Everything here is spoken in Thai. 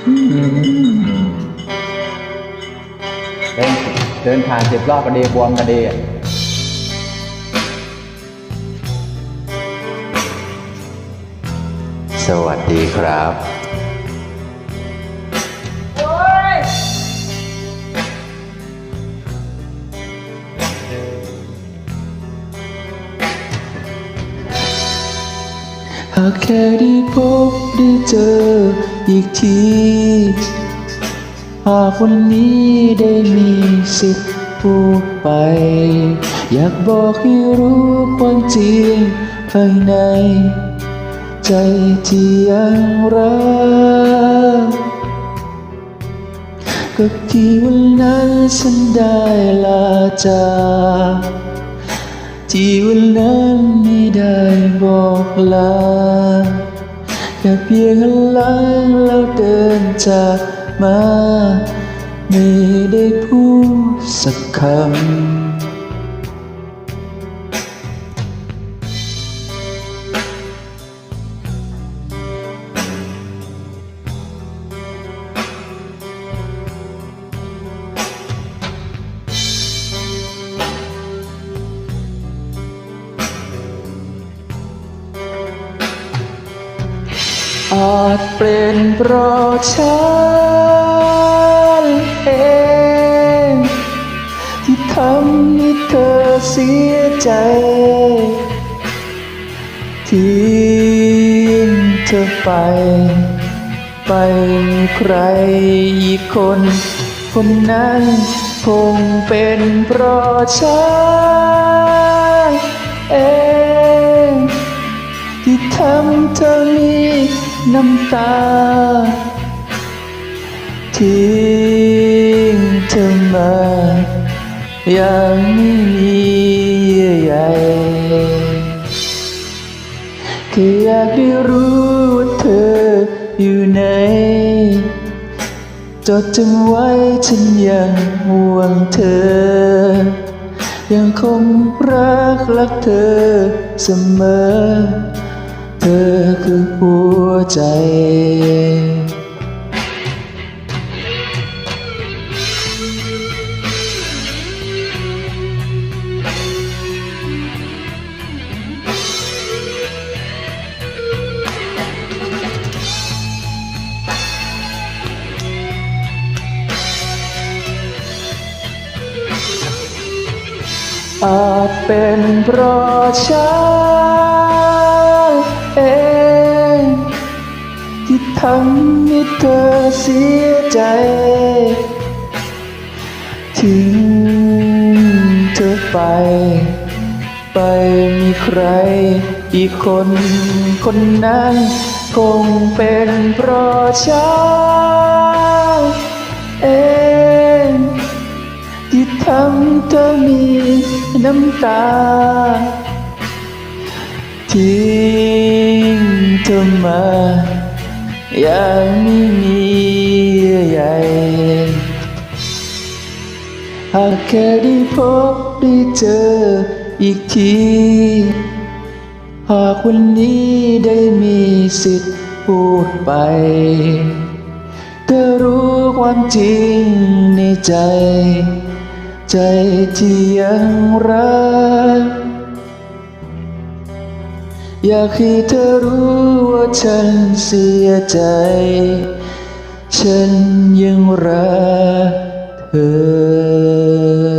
เดินเดินผ่านจ็บรอบกระเดบวมกระเดสวัสดีครับากแค่ได้พบได้เจออีกที หากวันนี้ได้มีสิทธิ์พูดไป อยากบอกให้รู้ความจริงภายใน ใจที่ยังรักก็ที่วันนั้นฉันได้ลาจาก ที่วันนั้นไม่ได้บอกลาแค่เพียงหันหลังแล้วเดินจากมา ไม่ได้พูดสักคำ อาจเป็นเพราะฉันเอง ที่ทำให้เธอเสียใจ ทิ้งเธอไป ไปมีใครอีกคน คนนั้นคงเป็นเพราะฉันเอง ที่ทำเธอมี น้ำตา ทิ้งเธอมาอย่างไม่มีเยื่อใยแค่อยากได้รู้ว่าเธออยู่ไหน จดจำไว้ฉันยังห่วงเธอ ยังคงรักรักเธอเสมอ เธอคือหัวใจ อาจเป็นเพราะฉัน สียใจ ทิ้งเธอไป ไปมีใคร อีกคนคนนั้น คงเป็นเพราะฉันเองที่ทำเธอมีน้ำตา ทิ้งเธอมา ย่างไม่มีเยื่หากแค่ได้พบได้เจออีกที หากวันนี้ได้มีสิทธิ์พูดไปเธอรู้ความจริงในใจ ใจที่ยังรัก อยากให้เธอรู้ว่าฉันเสียใจ ฉันยังรักเธอ